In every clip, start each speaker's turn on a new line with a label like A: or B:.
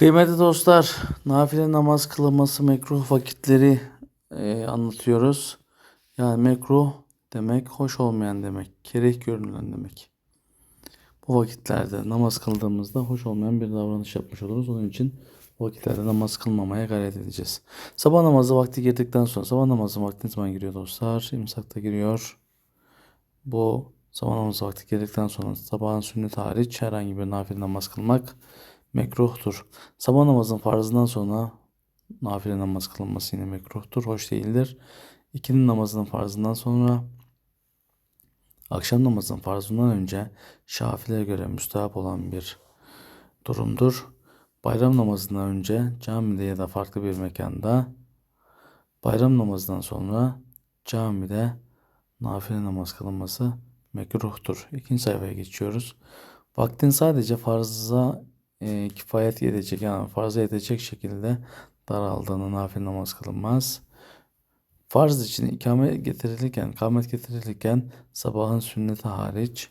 A: Kıymetli dostlar, nafile namaz kılınması mekruh vakitleri e, anlatıyoruz. Yani mekruh demek hoş olmayan demek, kereh görülen demek. Bu vakitlerde namaz kıldığımızda hoş olmayan bir davranış yapmış oluruz. Onun için bu vakitlerde namaz kılmamaya gayret edeceğiz. Sabah namazı vakti girdikten sonra, sabah namazı vakti ne zaman giriyor dostlar? İmsakta giriyor. Bu sabah namazı vakti girdikten sonra sabahın sünneti hariç herhangi bir nafile namaz kılmak mekruhtur. Sabah namazın farzından sonra nafile namaz kılınması yine mekruhtur, hoş değildir. İkindi namazının farzından sonra akşam namazının farzından önce Şafilere göre müstahap olan bir durumdur. Bayram namazından önce camide ya da farklı bir mekanda, bayram namazından sonra camide nafile namaz kılınması mekruhtur. İkinci sayfaya geçiyoruz. Vaktin sadece farza e, kifayet edecek yani farza edecek şekilde daraldığında nafile namaz kılınmaz. Farz için ikame getirilirken, kamet getirilirken sabahın sünneti hariç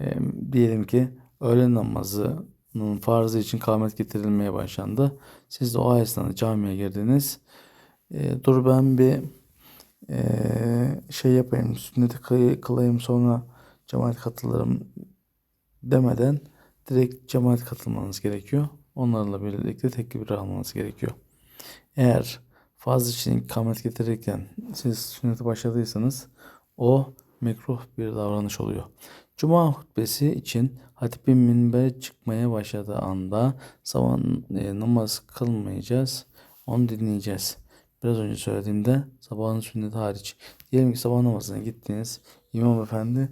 A: e, diyelim ki öğle namazının farzı için kamet getirilmeye başlandı. Siz de o esnada camiye girdiniz. E, dur ben bir e, şey yapayım, sünneti kılayım sonra cemaat katılırım demeden direkt cemaat katılmanız gerekiyor. Onlarla birlikte tekbir almanız gerekiyor. Eğer farz için ikamet getirirken siz sünneti başladıysanız o mekruh bir davranış oluyor. Cuma hutbesi için hatibin minbere çıkmaya başladığı anda sabah e, namaz kılmayacağız. Onu dinleyeceğiz. Biraz önce söylediğimde sabahın sünneti hariç. Diyelim ki sabah namazına gittiniz. İmam efendi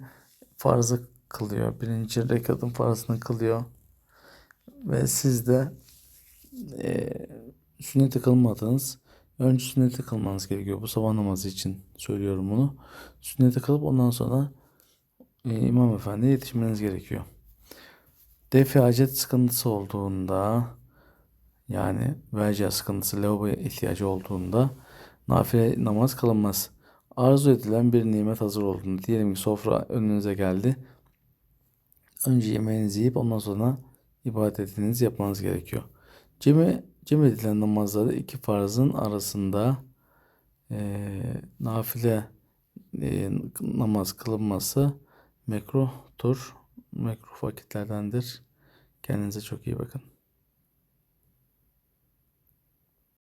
A: farzı kılıyor. Birinci rekatın farzını kılıyor. Ve siz de e, sünneti kılmadınız. Önce sünneti kılmanız gerekiyor. Bu sabah namazı için söylüyorum bunu. Sünneti kılıp ondan sonra e, İmam Efendi'ye yetişmeniz gerekiyor. Defi hacet sıkıntısı olduğunda yani verca sıkıntısı lavaboya ihtiyacı olduğunda nafile namaz kılınmaz. Arzu edilen bir nimet hazır olduğunda diyelim ki sofra önünüze geldi. Önce yemeğinizi yiyip ondan sonra ibadetinizi yapmanız gerekiyor. Cemi, cem edilen namazları iki farzın arasında e, nafile e, namaz kılınması mekruhtur. Mekruh vakitlerdendir. Kendinize çok iyi bakın.